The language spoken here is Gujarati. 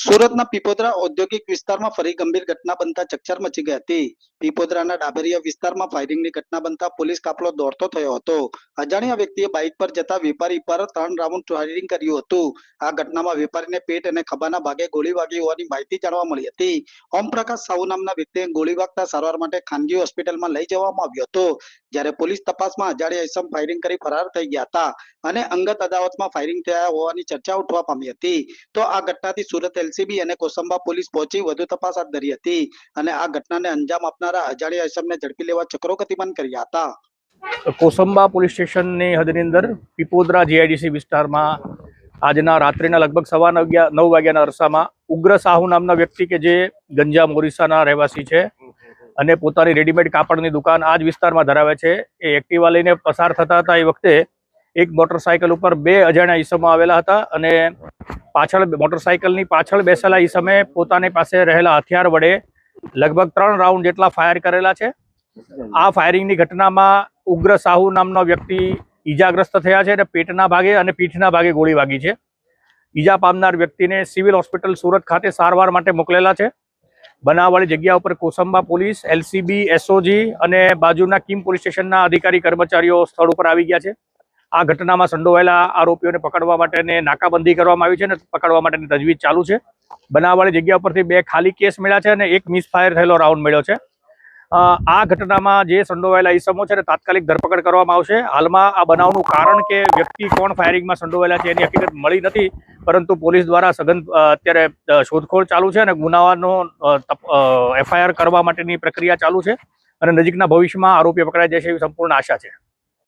સુરતના પીપોદરા ઔદ્યોગિક વિસ્તારમાં ફરી ગંભીર ઘટના બનતા ચકચાર મચી ગઈ હતી. પીપોદરાના ડાબરિયા વિસ્તારમાં ફાયરિંગની ઘટના બનતા પોલીસ કાફલો દોડતો થયો હતો. અજાણ્યા વ્યક્તિએ બાઇક પર જતા વેપારી પર ત્રણ રાઉન્ડ ફાયરિંગ કર્યું હતું. આ ઘટનામાં વેપારીને પેટ અને ખભાના ભાગે ગોળી વાગી હોવાની માહિતી જાણવા મળી હતી. ઓમપ્રકાશ સાહુ નામના વ્યક્તિએ ગોળી વાગતા સારવાર માટે ખાનગી હોસ્પિટલમાં લઈ જવામાં આવ્યો હતો. જ્યારે પોલીસ તપાસમાં અજાણ્યા ઇસમ ફાયરિંગ કરી ફરાર થઈ ગયા હતા અને અંગત અદાવતમાં ફાયરિંગ થયા હોવાની ચર્ચા ઉઠવા પામી હતી, તો આ ઘટનાથી સુરત એલસીબી અને કોસંબા પોલીસ પહોંચી વધુ તપાસ હાથ ધરી હતી અને આ ઘટનાને અંજામ આપનારા અજાણ્યા ઇસમને ઝડપી લેવા ચક્રો ગતિમાન કર્યા હતા. કોસંબા પોલીસ સ્ટેશનની હદની અંદર પીપોદરા જીઆઈડીસી વિસ્તારમાં આજના રાત્રિના લગભગ સવા નવ વાગ્યાના અરસામાં ઉગ્ર સાહુ નામના વ્યક્તિ કે જે ગંજા મોરિસાના રહેવાસી છે અને પોતાની રેડીમેડ કાપડની દુકાન આ જ વિસ્તારમાં ધરાવે છે. એ એક્ટિવા લઈને પસાર થતા હતા એ વખતે એક મોટરસાયકલ ઉપર બે અજાણ્યા ઈસમો આવેલા હતા અને પાછળ મોટરસાયકલની પાછળ બેસેલા ઈસમે પોતાની પાસે રહેલા હથિયાર વડે લગભગ ત્રણ રાઉન્ડ જેટલા ફાયર કરેલા છે. આ ફાયરિંગની ઘટનામાં ઉગ્ર સાહુ નામનો વ્યક્તિ ઈજાગ્રસ્ત થયા છે અને પેટના ભાગે અને પીઠના ભાગે ગોળી વાગી છે. ઈજા પામનાર વ્યક્તિને સિવિલ હોસ્પિટલ સુરત ખાતે સારવાર માટે મોકલેલા છે. બનાવવાળી જગ્યા ઉપર કોસંબા પોલીસ, એલસીબી, એસઓજી અને બાજુના કિમ પોલીસ સ્ટેશનના અધિકારી, કર્મચારીઓ સ્થળ ઉપર આવી ગયા છે. આ ઘટનામાં સંડોવાયેલા આરોપીઓને પકડવા માટેને નાકાબંધી કરવામાં આવી છે અને પકડવા માટેની તજવીજ ચાલુ છે. બનાવવાળી જગ્યા ઉપરથી બે ખાલી કેસ મળ્યા છે અને એક મિસફાયર થયેલો રાઉન્ડ મળ્યો છે. આ ઘટનામાં જે સંડોવાયેલા ઈસમો છે તાત્કાલિક ધરપકડ કરવામાં આવશે. હાલમાં આ બનાવનું કારણ કે વ્યક્તિ કોણ ફાયરિંગમાં સંડોવાયેલા છે એની હકીકત મળી નથી, પરંતુ પોલીસ દ્વારા સઘન અત્યારે શોધખોળ ચાલુ છે અને ગુનાનો એફઆઈઆર કરવા માટેની પ્રક્રિયા ચાલુ છે અને નજીકના ભવિષ્યમાં આરોપીઓ પકડાઈ જશે એવી સંપૂર્ણ આશા છે.